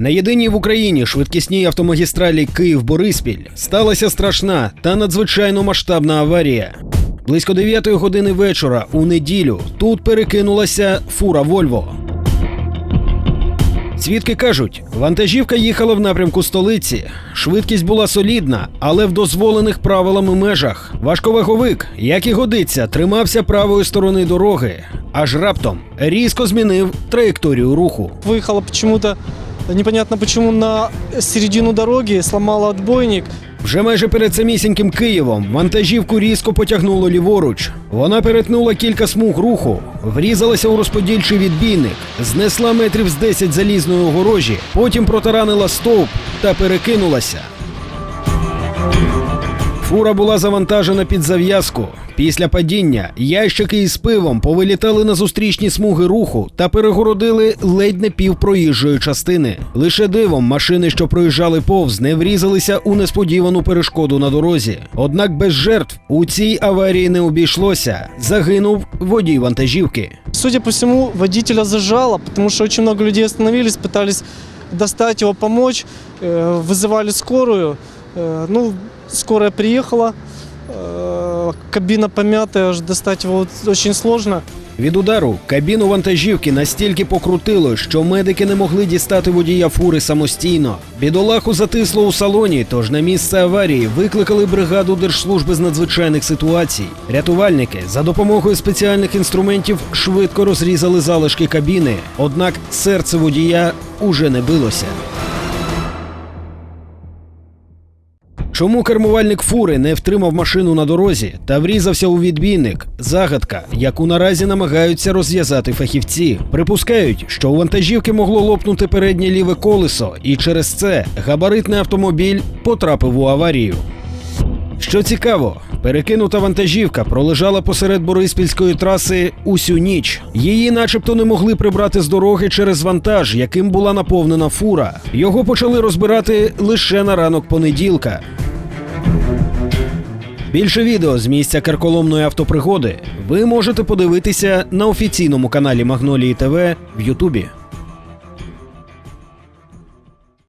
На єдиній в Україні швидкісній автомагістралі Київ-Бориспіль сталася страшна та надзвичайно масштабна аварія. Близько 9 години вечора у неділю тут перекинулася фура Вольво. Свідки кажуть, вантажівка їхала в напрямку столиці. Швидкість була солідна, але в дозволених правилами межах. Важковаговик, як і годиться, тримався правої сторони дороги, аж раптом різко змінив траєкторію руху. Выехала почему-то, непонятно почему, на середину дороги, сломала отбойник. Вже майже перед самісіньким Києвом вантажівку різко потягнуло ліворуч. Вона перетнула кілька смуг руху, врізалася у розподільчий відбійник, знесла метрів з 10 залізної огорожі, потім протаранила стовп та перекинулася. Фура була завантажена під зав'язку. Після падіння ящики із пивом повилітали на зустрічні смуги руху та перегородили ледь не пів проїжджої частини. Лише дивом машини, що проїжджали повз, не врізалися у несподівану перешкоду на дорозі. Однак без жертв у цій аварії не обійшлося. Загинув водій вантажівки. Судя по всему, водителя зажало, потому что очень много людей остановились, пытались достать его, помочь, э, вызывали скорую. Э, Ну, скорая приехала, э, кабина помятая, достать его очень сложно. Від удару кабіну вантажівки настільки покрутило, що медики не могли дістати водія фури самостійно. Бідолаху затисло у салоні, тож на місце аварії викликали бригаду Держслужби з надзвичайних ситуацій. Рятувальники за допомогою спеціальних інструментів швидко розрізали залишки кабіни, однак серце водія уже не билося. Чому кермувальник фури не втримав машину на дорозі та врізався у відбійник? Загадка, яку наразі намагаються розв'язати фахівці. Припускають, що у вантажівки могло лопнути переднє ліве колесо, і через це габаритний автомобіль потрапив у аварію. Що цікаво, перекинута вантажівка пролежала посеред Бориспільської траси усю ніч. Її, начебто, не могли прибрати з дороги через вантаж, яким була наповнена фура. Його почали розбирати лише на ранок понеділка. Більше відео з місця карколомної автопригоди ви можете подивитися на офіційному каналі Магнолії ТВ в Ютубі.